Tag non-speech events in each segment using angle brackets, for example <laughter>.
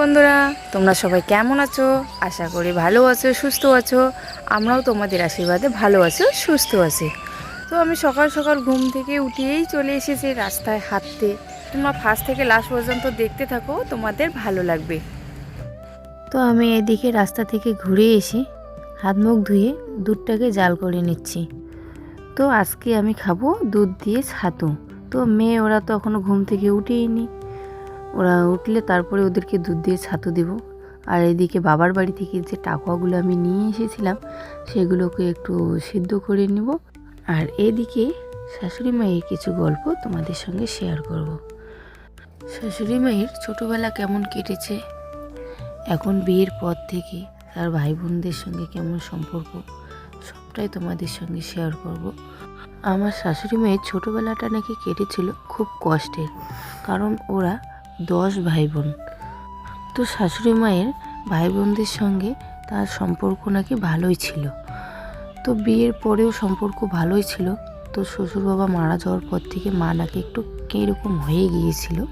বন্ধুরা, তোমরা সবাই কেমন আছো? আশা করি ভালো আছো, সুস্থ আছো। আমরাও তোমাদের আশীর্বাদে ভালো আছো, সুস্থ আছি। তো আমি সকাল সকাল ঘুম থেকে উঠিয়েই চলে এসেছি রাস্তায় হাঁটতে। তোমরা ফার্স্ট থেকে লাস্ট পর্যন্ত দেখতে থাকো, তোমাদের ভালো লাগবে। তো আমি এদিকে রাস্তা থেকে ঘুরে এসে হাত মুখ ধুয়ে দুধটাকে জাল করে নিচ্ছি। তো আজকে আমি খাব দুধ দিয়ে ছাতু। তো মেয়ে ওরা তো এখনও ঘুম থেকে উঠেই উঠেইনি। ওরা উঠলে তারপরে ওদেরকে দুধ দিয়ে ছাতু দেব। আর এদিকে বাবার বাড়ি থেকে যে টাকুয়াগুলো আমি নিয়ে এসেছিলাম, সেগুলোকে একটু সিদ্ধ করে নিব। আর এদিকে শাশুড়ি মায়ের কিছু গল্প তোমাদের সঙ্গে শেয়ার করব। শাশুড়ি মায়ের ছোটোবেলা কেমন কেটেছে, এখন বিয়ের পর থেকে তার ভাই বোনদের সঙ্গে কেমন সম্পর্ক, সবটাই তোমাদের সঙ্গে শেয়ার করব। আমার শাশুড়ি মায়ের ছোটোবেলাটা নাকি কেটেছিল খুব কষ্টের, কারণ ওরা দশ ভাই বোন তো শাশুড়ি মায়ের ভাই বোনদের সঙ্গে তার সম্পর্ক নাকি ভালোই ছিল। তো বিয়ের পরেও সম্পর্ক ভালোই ছিল। তো শ্বশুর বাবা মারা যাওয়ার পর থেকে মা নাকি একটু কীরকম হয়ে গিয়েছিল।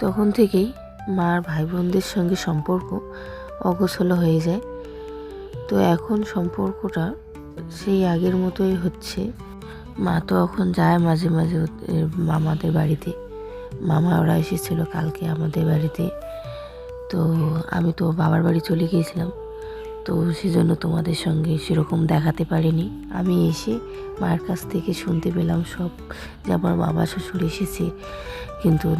তখন থেকেই মার ভাই বোনদের সঙ্গে সম্পর্ক অগোছলো হয়ে যায়। তো এখন সম্পর্কটা সেই আগের মতোই হচ্ছে। মা তো এখন যায় মাঝে মাঝে মামাদের বাড়িতে। মামা ওরা এসেছিল কালকে আমাদের বাড়িতে। তো আমি তো বাবার বাড়ি চলে গিয়েছিলাম। তো সেজন্য তোমাদের সঙ্গে সেরকম দেখাতে পারিনি। আমি এসে মায়ের কাছ থেকে শুনতে পেলাম সব যে আমার মামা শ্বশুর এসেছে। কিন্তু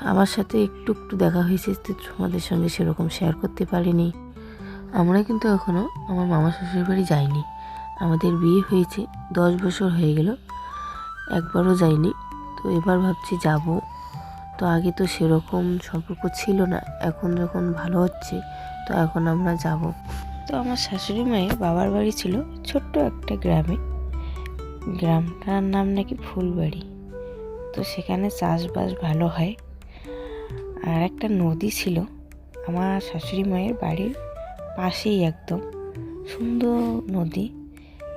আমার সাথে একটু একটু দেখা হয়েছে তো তোমাদের সঙ্গে সেরকম শেয়ার করতে পারিনি। আমরা কিন্তু এখনও আমার মামা শ্বশুর বাড়ি যাইনি। আমাদের বিয়ে হয়েছে, দশ বছর হয়ে গেল। একবারও যাইনি। তো এবার ভাবছি যাব। তো আগে তো সেরকম সম্পর্ক ছিল না, এখন যখন ভালো হচ্ছে, তো এখন আমরা যাব। তো আমার শাশুড়ি মায়ের বাবার বাড়ি ছিল ছোট্ট একটা গ্রামে। গ্রামটার নাম নাকি ফুলবাড়ি। তো সেখানে চাষবাস ভালো হয়। আর একটা নদী ছিল আমার শাশুড়ি মায়ের বাড়ির পাশেই একদম। সুন্দর নদী।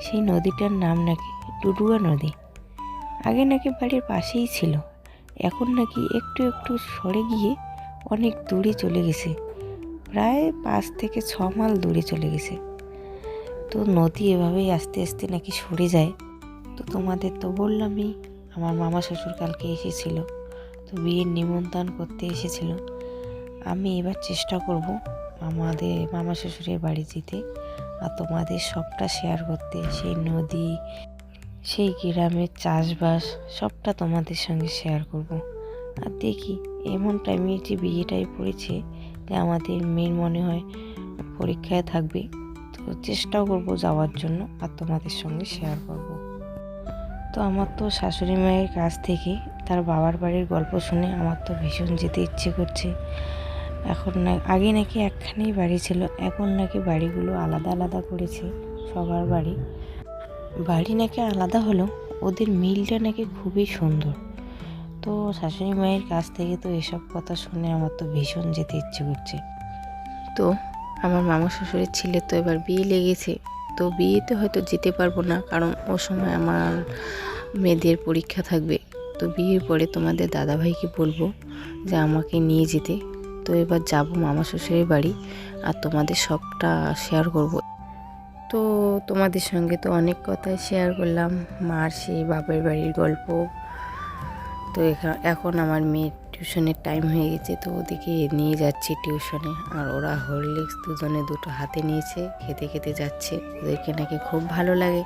সেই নদীটার নাম নাকি ডুডুয়া নদী। আগে নাকি বাড়ির পাশেই ছিল। এখন নাকি একটু একটু সরে গিয়ে অনেক দূরে চলে গেছে। প্রায় পাঁচ থেকে ছ মাইল দূরে চলে গেছে। তো নদী এভাবেই আস্তে আস্তে নাকি সরে যায়। তো তোমাদের তো বললামই, আমার মামা শ্বশুর কালকে এসেছিল। তো বিয়ের নিমন্ত্রণ করতে এসেছিল। আমি এবার চেষ্টা করব আমাদের মামা শ্বশুরের বাড়ি যেতে আর তোমাদের সবটা শেয়ার করতে। সেই নদী সেই গ্রামের চাষবাস সবটা তোমাদের সঙ্গে শেয়ার করব। আর দেখি, এমন টাইমে যে বিয়েটাই পড়েছে যে আমাদের মেয়ের মনে হয় পরীক্ষায় থাকবে, তো চেষ্টাও করব যাওয়ার জন্য আর তোমাদের সঙ্গে শেয়ার করব। তো আমার তো শাশুড়ি মায়ের কাছ থেকে তার বাবার বাড়ির গল্প শুনে আমার তো ভীষণ যেতে ইচ্ছে করছে। এখন না, আগে নাকি একখানেই বাড়ি ছিল, এখন নাকি বাড়িগুলো আলাদা আলাদা করেছে সবার বাড়ি। বাড়ি নাকি আলাদা হলেও ওদের মিলটা নাকি খুবই সুন্দর। তো শাশুড়ি মায়ের কাছ থেকে তো এসব কথা শুনে আমার তো ভীষণ যেতে ইচ্ছে করছে। তো আমার মামা শ্বশুরের ছেলে তো এবার বিয়ে লেগেছে, তো বিয়েতে হয়তো যেতে পারব না, কারণ ও সময় আমার মেয়েদের পরীক্ষা থাকবে। তো বিয়ের পরে তোমাদের দাদাভাইকে বলব যে আমাকে নিয়ে যেতে। তো এবার যাব মামা শ্বশুরের বাড়ি আর তোমাদের সবটা শেয়ার করব। তো তোমাদের সঙ্গে তো অনেক কথাই শেয়ার করলাম। মার সেই বাপের বাড়ির গল্প। তো এখা- এখন আমার মেয়ের টিউশনের টাইম হয়ে গেছে, তো ওদিকে নিয়ে যাচ্ছি টিউশনে আর ওরা হরলিক্স দুজনে দুটো হাতে নিয়েছে, খেতে খেতে যাচ্ছে। ওদেরকে নাকি খুব ভালো লাগে।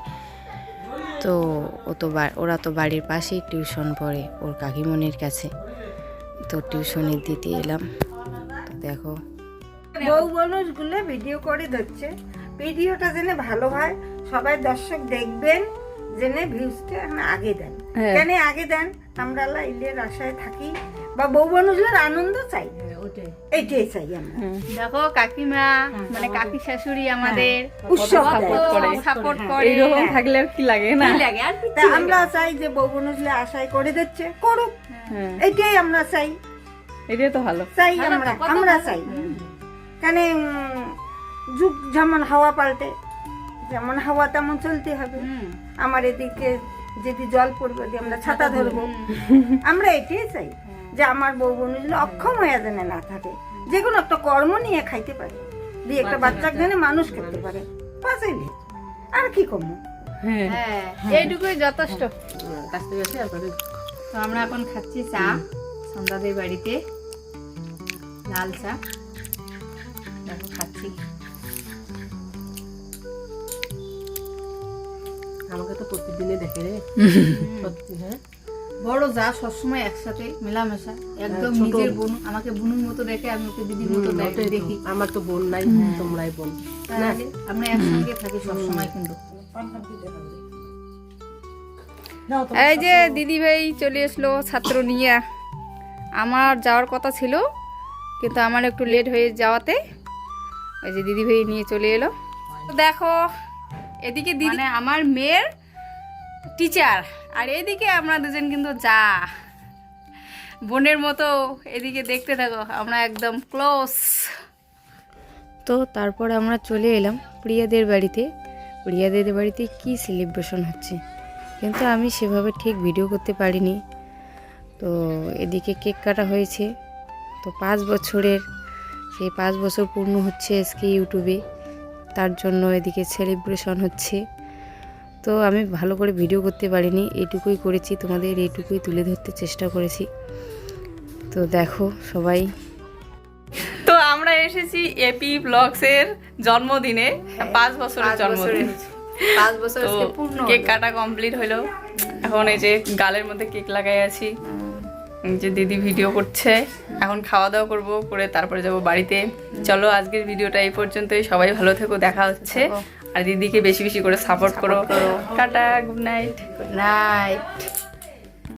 তো ও তো ওরা তো বাড়ির পাশেই টিউশন পড়ে, ওর কাকিমনির কাছে। তো টিউশনে দিতে এলাম। তো দেখো। বউ ভিডিও করে ধরছে। ভিডিওটা জেনে ভালো হয় সবাই দর্শক দেখবেন জেনে ভিউজটা আগে দেন। হ্যাঁ। কেন আগে দেন? আমরা আল্লাহ ইলের আশায় থাকি বা বউ মানুষের আনন্দ চাই। এইটাই চাই আমরা। দেখো কাকিমা মানে কাকি শাশুড়ি আমাদের উৎসব সাপোর্ট করে। এইরকম থাকলে আর কি লাগে না? লাগে? আর তা আমরা চাই যে বউ মানুষলে আশায় করে দিচ্ছে করুক। এইটাই আমরা চাই। এটাই তো ভালো। চাই আমরা আমরা চাই। কেন যুগ যেমন হাওয়া পাল্টে যেমন হাওয়া তেমন চলতে হবে। আমার এদিকে যদি জল পড়বে আমরা ছাতা ধরবো। <laughs> আমরা এটাই চাই যে আমার বউ বোন অক্ষম হয়ে যেন না থাকে। যে কোনো একটা কর্ম নিয়ে খাইতে পারে। দিয়ে একটা বাচ্চাকে যেন মানুষ করতে পারে। পাঁচাইলে আর কি কমো হ্যাঁ। এইটুকুই যথেষ্ট। তো আমরা এখন খাচ্ছি চা। সন্ধ্যাদের বাড়িতে। লাল চা। খাচ্ছি। আমাকে তো প্রতিদিনে দেখে রে। <laughs> সত্যি হ্যাঁ? বড় যা সবসময় একসাথে মেলামেশা। একদম নিজের বোন আমাকে বোনের মতো দেখে আমি ওকে দিদির মতো দেখ- আমার তো বোন নাই তোমরাই বোন। আমরা একসঙ্গে থাকি সবসময় কিন্তু। এই যে দিদি ভাই চলে এসলো ছাত্র নিয়ে। আমার যাওয়ার কথা ছিল কিন্তু আমার একটু লেট হয়ে যাওয়াতে এই যে দিদি ভাই নিয়ে চলে এলো। দেখো এদিকে দিদি মানে আমার মেয়ের টিচার আর এদিকে আমরা দুজন কিন্তু যা। বোনের মতো এদিকে দেখতে থাকো আমরা একদম ক্লোজ তো তারপর আমরা চলে এলাম প্রিয়াদের বাড়িতে। প্রিয়াদের বাড়িতে কি সেলিব্রেশন হচ্ছে? কিন্তু আমি সেভাবে ঠিক ভিডিও করতে পারিনি। তো এদিকে কেক কাটা হয়েছে। তো পাঁচ বছরের সেই পাঁচ বছর পূর্ণ হচ্ছে আজকে ইউটিউবে তার জন্য এদিকে সেলিব্রেশন হচ্ছে। তো আমি ভালো করে ভিডিও করতে পারিনি এটুকুই করেছি তোমাদের এটুকুই তুলে ধরতে চেষ্টা করেছি। তো দেখো সবাই। তো আমরা এসেছি এপি ব্লগসের জন্মদিনে পাঁচ বছরের জন্মদিন। পাঁচ বছর কেক কাটা কমপ্লিট হলো। এখন এই যে গালের মধ্যে কেক লাগাই আছি। যে দিদি ভিডিও করছে এখন খাওয়া দাওয়া করব করে তারপরে যাব বাড়িতে। চলো আজকের ভিডিওটা এই পর্যন্তই সবাই ভালো থেকো দেখা হচ্ছে। আর দিদিকে বেশি বেশি করে সাপোর্ট করো। Tata good night good night